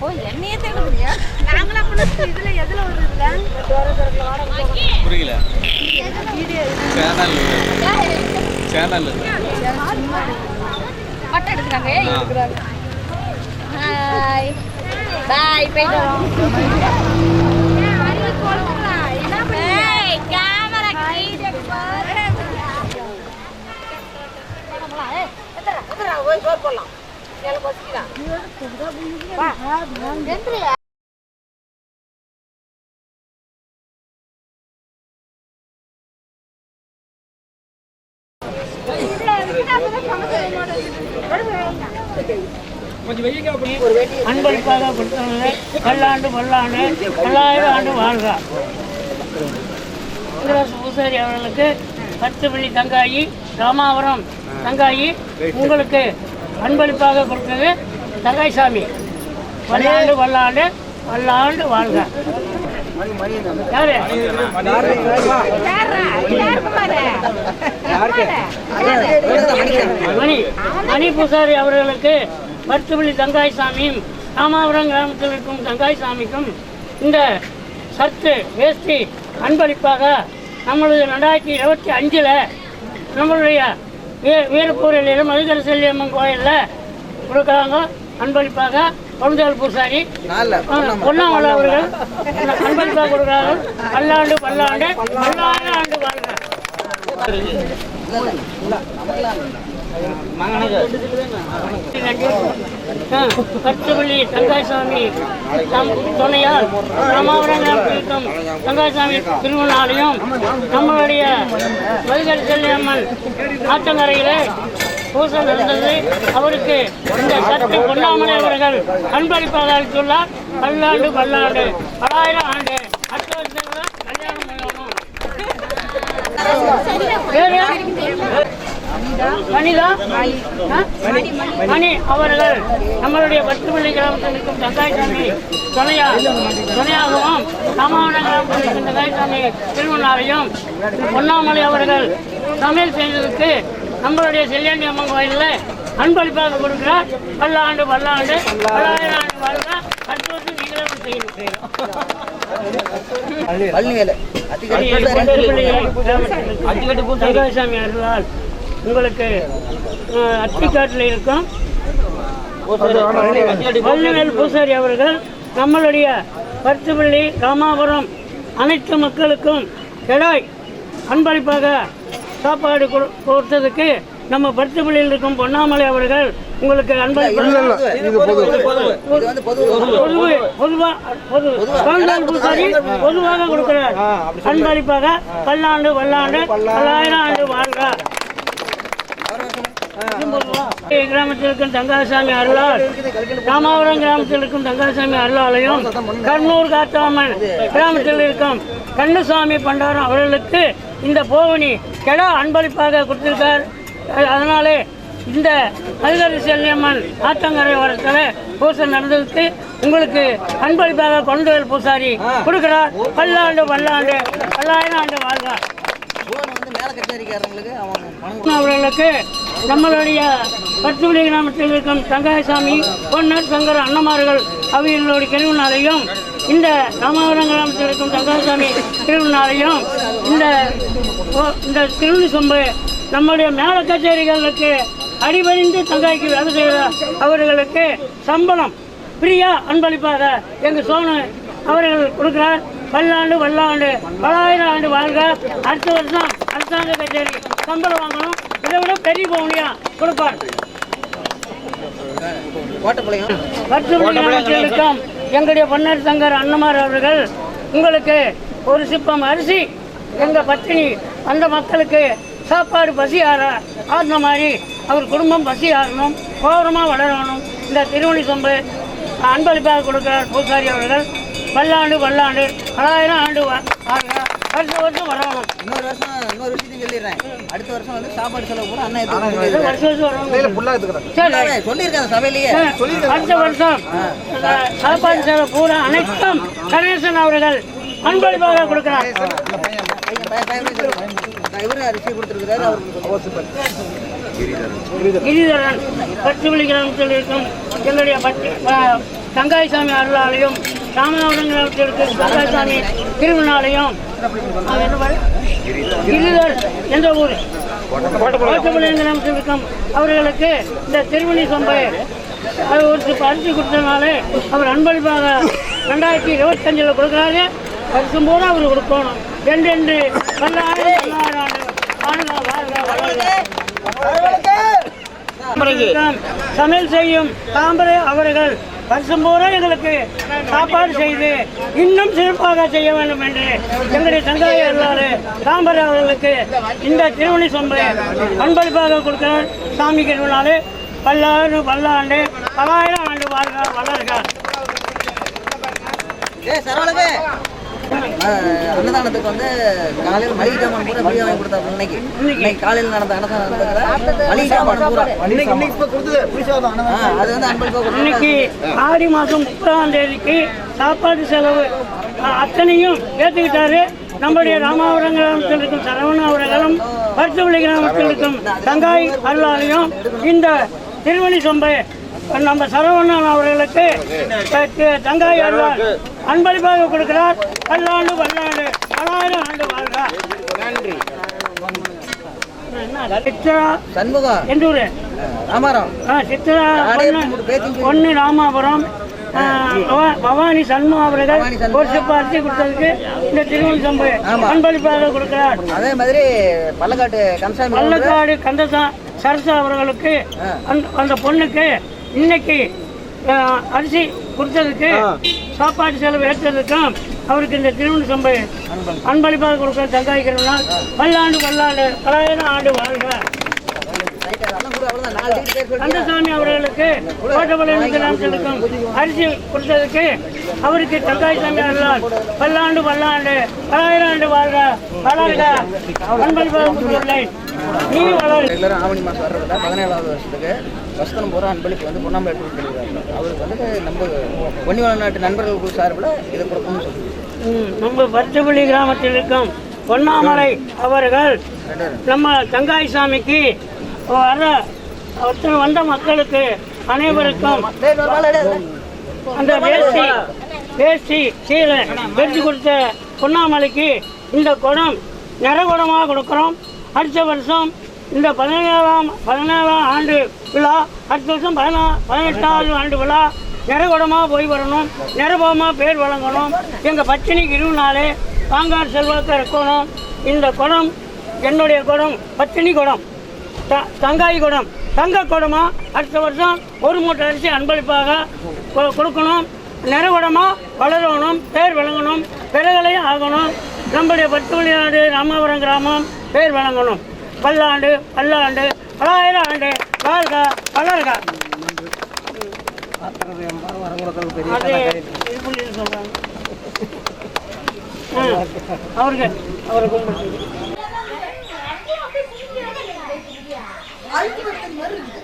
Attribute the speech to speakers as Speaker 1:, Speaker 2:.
Speaker 1: ஓ என்னையே தேடுறீங்க நாங்களும் அப்படி இதுல எதுல ஒரு இதுல புரியல. சேனல் சேனல்
Speaker 2: பட்டம் எடுக்கிறாங்க ஹாய் பாய் போயிட்டு வரோம் ஏய், camera கீழே பாரு.
Speaker 3: அன்பளிப்பாக கொடுத்தவங்க பல்லாண்டு பல்லாண்டு பல்லாயிரம் ஆண்டு வாழ்க. பூசாரி அவர்களுக்கு பத்து வெள்ளி தங்காயி ராமாவரம் தங்காயி உங்களுக்கு அன்பளிப்பாக கொடுத்தது தங்காய்சாமி பல்லாண்டு பல்லாண்டு பல்லாண்டு வாழ்க. யாரு? மணி. மணி பூசாரி அவர்களுக்கு பத்துப்பள்ளி தங்காய் சாமியும் ராமாபுரம் கிராமத்தில் இருக்கும் தங்காய் சாமிக்கும் இந்த சர்த்து வேஷ்டி அன்பளிப்பாக நம்மளது ரெண்டாயிரத்தி இருபத்தி அஞ்சில் நம்மளுடைய வீ வீரப்பூரில் மதுகர செல்லியம்மன் கோயிலில் கொடுக்குறாங்க அன்பளிப்பாக பொருந்தல் பூசாரி பொன்னாமலை அவர்கள் அன்பளிப்பாக கொடுக்குறார்கள் பல்லாண்டு பல்லாண்டு பல்லாயிரம் ஆண்டு வாழ்க கட்டுப்பள்ளி தங்காய்சாமி தம் துணையால் ராமாபுரம் கிராமத்திற்கும் தங்காய்சாமி திருமணாலையும் நம்மளுடைய மதுகர் செல்லியம்மன் ஆற்றங்கரையிலே பூசம் நடந்தது. அவருக்கு இந்த சத்து கொண்டாமலை அவர்கள் அன்பளிப்பாக அளித்துள்ளார் பல்லாண்டு பல்லாண்டு பலாயிரம் ஆண்டு. அடுத்த வருஷத்துல கல்யாணம் ஆ? மணி அவர்கள் நம்மளுடைய பத்துப்பள்ளி கிராமத்தில் இருக்கும் தங்காய்சாமி துணையா துணையாகவும் ராமாவணம் கிராமத்தில் இருக்கும் தங்காய்சாமி திருவண்ணாலையும் பொன்னாமலை அவர்கள் சமையல் செய்ததுக்கு நம்மளுடைய செல்லியாண்டி அம்மன் கோயிலில் அன்பளிப்பாக கொடுக்கிறார். பல்லாண்டு பல்லாண்டு பல்லாயிரம் ஆண்டு வாழ்க அடுத்த வருஷம் நீங்களே வந்து செய்யணும் தங்காய்சாமி அருளால் உங்களுக்கு அத்திக்காட்டில் இருக்கும். வள்ளிவேல் பூசாரி. அவர்கள் நம்மளுடைய பருத்துப்பள்ளி ராமாபுரம் அனைத்து மக்களுக்கும் கெடாய் அன்பளிப்பாக சாப்பாடு கொடு- கொடுத்ததுக்கு நம்ம பருத்துப்பள்ளியில் இருக்கும் பொன்னாமலை அவர்கள் உங்களுக்கு பூசாரி பொதுவாக கொடுக்கிறார். அன்பளிப்பாக பல்லாண்டு பல்லாண்டு பல்லாயிரம் ஆண்டு வாழ்க. கிராமத்தில் இருக்கும் தங்காசாமி அருளால் ராமாபுரம் கிராமத்தில் இருக்கும் தங்காசாமி அருளாலயம் கர்னூர் காத்தாமன் கிராமத்தில் இருக்கும் கண்ணசாமி பண்டாரம் அவர்களுக்கு இந்த போவனி கெடா அன்பளிப்பாக கொடுத்திருக்கார். அதனாலே இந்த மதுகரி செல்லியம்மன் ஆத்தங்கரை வரத்தில் பூசை நடந்ததுக்கு உங்களுக்கு அன்பளிப்பாக கொண்டுவல் பூசாரி கொடுக்கிறார். பல்லாண்டு பல்லாண்டு பல்லாயிரம் ஆண்டு வாழ்கிறார் அவர்களுக்கு நம்மளுடைய பத்துமணி கிராமத்தில் இருக்கும் தங்காயசாமி பொன்னர் சங்கர அண்ணமார்கள் அவைகளோட திருவிழாலையும் இந்த ராமாவரம் கிராமத்தில் இருக்கும் தங்காயசாமி திருவிழாலையும் இந்த ஓ- இந்த திருவிழி சொம்பு நம்முடைய மேல கச்சேரிகளுக்கு அடிபணிந்து தங்காய்க்கு வேலை செய்கிற அவர்களுக்கு சம்பளம் பிரியா அன்பளிப்பாக எங்கள் சோனு அவர்கள் கொடுக்குறார். பல்லாண்டு பல்லாண்டு பலாயிரம் ஆண்டு வாழ்க. அடுத்த வருஷம் அரசாங்க கச்சேரி. சம்பளம் வாங்கணும். இதை விட பெரிய பவுனியா கொடுப்பார். இருக்கும் எங்களுடைய பொன்னர் சங்கர் அண்ணமார் அவர்கள் உங்களுக்கு ஒரு சிப்பம் அரிசி எங்கள் பத்தினி அந்த மக்களுக்கு சாப்பாடு பசி ஆற ஆடின மாதிரி அவர் குடும்பம் பசி ஆறணும் கோபுரமாக வளரணும். இந்த திருவணி சொம்பு அன்பளிப்பாக கொடுக்கிறார் பூசாரி அவர்கள். பல்லாண்டு பல்லாண்டு பலாயிரம் ஆண்டு. வருஷம் வருஷம் வரணும்
Speaker 4: இன்னொரு வருஷம் இன்னொரு விஷயத்தையும் சொல்லிடுறேன். அடுத்த வருஷம் வந்து சாப்பாடு செலவு கூட அண்ணன்
Speaker 3: வருஷம்
Speaker 4: எடுத்து
Speaker 3: வருஷம் வரணும் சரி.
Speaker 4: சொல்லியிருக்காங்க சபையிலேயே.
Speaker 3: அடுத்த வருஷம் சாப்பாடு சேவை பூரா அனைத்தும் கணேசன் அவர்கள் அன்பளிப்பாக கொடுக்கிறார்.
Speaker 4: இவரு அரிசி கொடுத்துருக்காரு அவருக்கு
Speaker 3: கிரிதரன். பத்துமணி கிராமத்தில் இருக்கும் எங்களுடைய பத்து தங்காய்சாமி அருளாலையும் கிராமத்தில் இருக்கிற தங்காய்சாமி பாரு? கிரிதர் என்ற ஊர் இருக்கும் அவர்களுக்கு இந்த திருவண்ணி சொம்பை அது ஒரு பரிசு கொடுத்ததுனால அவர் அன்பளிப்பாக ரெண்டாயிரத்தி இருபத்தஞ்சில் கொடுக்குறாரு வருஷம் பூரா அவர் கொடுக்கணும் ரெண்டு ரெண்டு பல்லாயிரம் பல்லாயிரம். சமையல் செய்யும் தாம்பரை அவர்கள் வருஷம் பூரா எங்களுக்கு சாப்பாடு செய்து இன்னும் சிறப்பாக செய்ய வேண்டும் என்று எங்களுடைய சங்காய அல்லாறு தாம்பரை அவர்களுக்கு இந்த திருவள்ளி சொம்பை அன்பளிப்பாக கொடுக்கிறார் சாமி நாள் பல்லாண்டு பல்லாண்டு பலாயிரம் ஆண்டு வாழ்க வளர்க.
Speaker 4: சரவணவே அன்னதானத்துக்கு வந்து காலையில் மளிகை ஜாமான் பூரா ஃப்ரீயாக வாங்கி கொடுத்தாங்க இன்னைக்கு. இன்னைக்கு காலையில் நடந்த அன்னதானத்துக்கு மளிகை ஜாமான் பூரா. அது வந்து அன்பளிப்பாக
Speaker 3: இன்னைக்கு ஆடி மாதம் முப்பதாம் தேதிக்கு சாப்பாடு செலவு. அத்தனையும் ஏற்றுக்கிட்டாரு நம்முடைய ராமாவரம் கிராமத்தில் இருக்கும் சரவண அவர்களும் பருத்துவள்ளி கிராமத்தில் இருக்கும் தங்காய் அருளாலையும் இந்த திருவண்ணி சொம்பை நம்ம சரவணன் அவர்களுக்கு தங்காய் அருளால் அன்பளிப்பாக கொடுக்கிறார். பல்லாண்டு பல்லாண்டு பலாயிரம் ஆண்டு வாழ்க. நன்றி. சித்ரா
Speaker 4: சண்முகம்
Speaker 3: எந்தூர்?
Speaker 4: ராமாராம்
Speaker 3: சித்ரா பொண்ணு- ராமாபுரம். பவானி சண்முகம் அவர்கள் சிப்ப அரிசி கொடுத்ததுக்கு இந்த திருவள்ளி சம்பு. அன்பளிப்பாக கொடுக்கிறார்.
Speaker 4: அதே மாதிரி பல்லக்காட்டு கம்சாமி
Speaker 3: பள்ளக்காடு கந்தசா சரசா அவர்களுக்கு. அந்த- பொண்ணுக்கு இன்னைக்கு அரிசி கொடுத்ததுக்கு சாப்பாடு செலவு ஏற்றதுக்கும் அவருக்கு இந்த திருவண்ணி சம்பை அன்பளிப்பாக கொடுக்கிற தங்காய்க்கிறனால் பல்லாண்டு பல்லாண்டு பலாயிரம் ஆண்டு வாழ்க. கந்தசாமி அவர்களுக்கு கிராமத்திற்கும் அரிசி கொடுத்ததுக்கு அவருக்கு தங்காய்சாமி அவர்களால் பல்லாண்டு பல்லாண்டு பலாயிரம் ஆண்டு வாழ்க வளர்க. நீ வளர்.
Speaker 4: ஆவணி மாதம் வர்றதுல பதினேழாவது வருஷத்துக்கு வஸ்தனம் பூரா அன்பளிப்பு வந்து பொன்னாம்பை எடுத்து சொல்லியிருக்காங்க. அவருக்கு வந்துட்டு நம்ம பொன்னிவள நாட்டு நண்பர்கள் குழு சார்பில் இதை கொடுக்கணும்னு சொல்லி
Speaker 3: ம், நம்ம பச்சப்பள்ளி கிராமத்தில் இருக்கும் பொன்னாமலை அவர்கள் நம்ம தங்காய்சாமிக்கு வர ஒருத்தர் வந்த மக்களுக்கு அனைவருக்கும் அந்த வேஷ்டி வேஷ்டி சீலை வெற்றி கொடுத்த பொன்னாமலைக்கு இந்த குடம் நிறகுடமாக கொடுக்குறோம். அடுத்த வருஷம் இந்த பதினேழாம் பதினேழாம் ஆண்டு விழா அடுத்த வருஷம் பதினா பதினெட்டாவது ஆண்டு விழா நிறகுடமாக போய் வரணும். நிறபமாக பேர் வழங்கணும். எங்கள் பத்தினிக்கு இருநாளே பாங்கார் செல்வாக்க இருக்கணும். இந்த குடம் என்னுடைய குடம் பத்தினி குடம். த- தங்காய் குடம் தங்க குடமா அடுத்த வருஷம் ஒரு மூட்டை அரிசி அன்பளிப்பாக கொ- கொடுக்கணும். நிறகுடமா வளரணும் பேர் விளங்கணும் விலைகளையும் ஆகணும். நம்முடைய பத்துமணியாடு ராமாபுரம் கிராமம் பேர் விளங்கணும். பல்லாண்டு பல்லாண்டு பலாயிரம் ஆண்டு வாழ்க வளர்க. அது அவருக்கு அவரை கும்பிட்டு
Speaker 2: அழுத்தி